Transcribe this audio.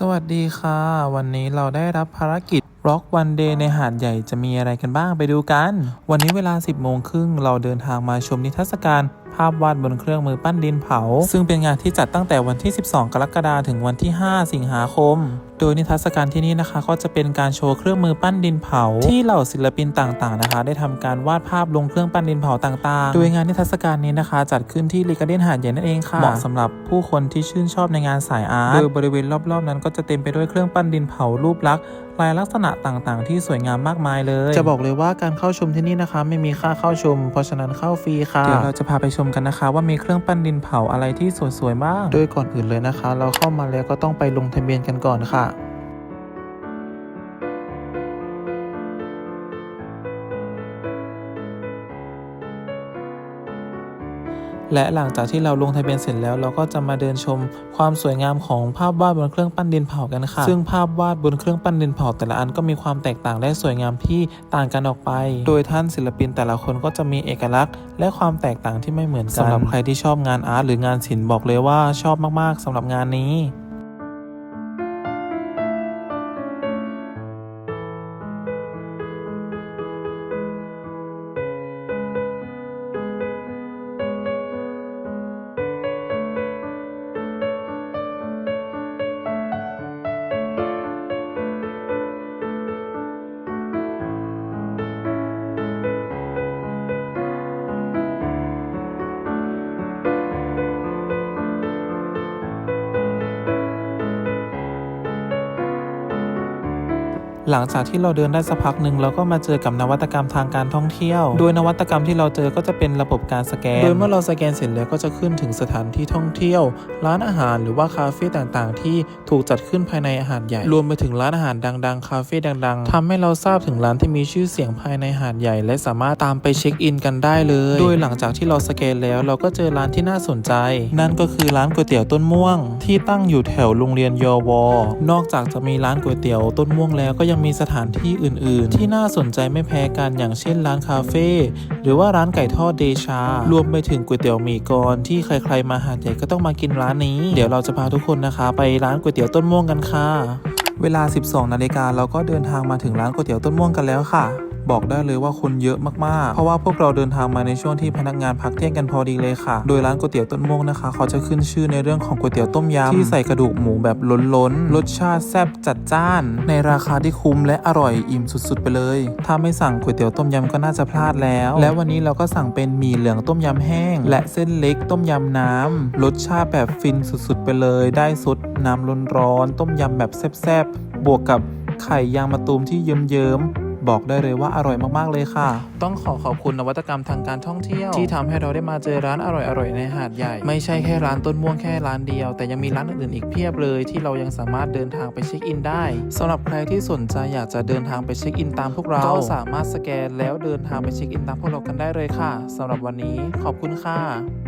สวัสดีค่ะ วันนี้เราได้รับภารกิจร็อกวันเดย์ในหาดใหญ่จะมีอะไรกันบ้างไปดูกัน วันนี้เวลา 10โมงครึ่งเราเดินทางมาชมนิทรรศการ ภาพวาดบนเครื่องมือปั้นดินเผา ซึ่งเป็นงานที่จัดตั้งแต่วันที่ 12 กรกฎาคมถึงวันที่ 5 สิงหาคม โดยนิทรรศการที่นี่นะคะ ก็จะเป็นการโชว์เครื่องมือปั้นดินเผา ที่เหล่าศิลปินต่างๆนะคะ ได้ทำการวาดภาพลงเครื่องปั้นดินเผาต่างๆ โดยงานนิทรรศการนี้นะคะ จัดขึ้นที่ลีกาเดนหาดใหญ่นั่นเองค่ะเหมาะสำหรับผู้คนที่ชื่นชอบในงานสายอาร์ตโดยบริเวณรอบๆนั้น ก็จะเต็มไปด้วยเครื่องปั้นดินเผารูปลักษณ์ลายลักษณะต่างๆ ที่สวยงามมากมายเลย จะบอกเลยว่าการเข้าชมที่นี่นะคะ ไม่มีค่าเข้าชม เพราะฉะนั้นเข้าฟรีค่ะเดี๋ยวเราจะพาไปชมกันนะคะ ว่ามีเครื่องปั้นดินเผาอะไรที่สวยๆบ้าง โดยก่อนอื่นเลยนะคะ เราเข้ามาแล้วก็ต้องไปลงทะเบียนกันก่อนค่ะ และหลังจากที่เราลงทะเบียนเสร็จแล้วเราก็จะมาเดินชมความสวยงามของภาพวาดบนเครื่องปั้นดินเผากันค่ะ ซึ่งภาพวาดบนเครื่องปั้นดินเผาแต่ละอันก็มีความแตกต่างและสวยงามที่ต่างกันออกไป โดยท่านศิลปินแต่ละคนก็จะมีเอกลักษณ์ และความแตกต่างที่ไม่เหมือนกันสำหรับใครที่ชอบงานอาร์ตหรืองานศิลป์บอกเลยว่าชอบมากๆสำหรับงานนี้ หลังจากที่เราเดินได้สักพักหนึ่งเราก็มาเจอกับนวัตกรรมทางการท่องเที่ยว โดยนวัตกรรมที่เราเจอก็จะเป็นระบบการสแกน โดยเมื่อเราสแกนเสร็จแล้วก็จะขึ้นถึงสถานที่ท่องเที่ยว ร้านอาหารหรือว่าคาเฟ่ต่างๆ ที่ถูกจัดขึ้นภายในอาหารใหญ่ รวมไปถึงร้านอาหารดังๆ คาเฟ่ดังๆทำให้เราทราบถึงร้านที่มีชื่อเสียงภายในหาดใหญ่ และสามารถตามไปเช็คอินกันได้เลย โดยหลังจากที่เราสแกนแล้วเราก็เจอร้านที่น่าสนใจ นั่นก็คือร้านก๋วยเตี๋ยวต้นม่วง ที่ตั้งอยู่แถวโรงเรียนยอวอนอกจากจะมีร้านก๋วยเตี๋ยวต้นม่วงแล้วก็ยังมีสถานที่อื่น ๆ ที่น่าสนใจไม่แพ้กันอย่างเช่นร้านคาเฟ่หรือว่าร้านไก่ทอดเดชา รวมไปถึงก๋วยเตี๋ยวหมี่กรที่ใคร ๆ มาหาดใหญ่ก็ต้องมากินร้านนี้ เดี๋ยวเราจะพาทุกคนนะคะไปร้านก๋วยเตี๋ยวต้นม่วงกันค่ะ เวลา 12 นาฬิกาเราก็เดินทางมาถึงร้านก๋วยเตี๋ยวต้นม่วงกันแล้วค่ะ บอกได้เลยว่าคนเยอะมากๆ เพราะว่าพวกเราเดินทางมาในช่วงที่พนักงานพักเที่ยงกันพอดีเลยค่ะ โดยร้านก๋วยเตี๋ยวต้นม่วงนะคะ เขาจะขึ้นชื่อในเรื่องของก๋วยเตี๋ยวต้มยำที่ใส่กระดูกหมูแบบล้นๆ รสชาติแซ่บจัดจ้าน ในราคาที่คุ้มและอร่อยอิ่มสุดๆ ไปเลย ถ้าไม่สั่งก๋วยเตี๋ยวต้มยำก็น่าจะพลาดแล้ว และวันนี้เราก็สั่งเป็นหมี่เหลืองต้มยำแห้ง และเส้นเล็กต้มยำน้ำรสชาติแบบฟินสุดๆ ไปเลย ได้ซดน้ำร้อนๆต้มยำแบบแซ่บๆบวกกับไข่ยางมะตูมที่เยิ้มๆ บอกได้เลยว่าอร่อยมากๆเลยค่ะ ต้องขอขอบคุณนวัตกรรมทางการท่องเที่ยว ที่ทำให้เราได้มาเจอร้านอร่อยๆในหาดใหญ่ ไม่ใช่แค่ร้านต้นม่วงแค่ร้านเดียว แต่ยังมีร้านอื่นๆอีกเพียบเลย ที่เรายังสามารถเดินทางไปเช็คอินได้สำหรับใครที่สนใจอยากจะเดินทางไปเช็คอินตามพวกเราก็สามารถสแกนแล้วเดินทางไปเช็คอินตามพวกเรากันได้เลยค่ะสำหรับวันนี้ขอบคุณค่ะ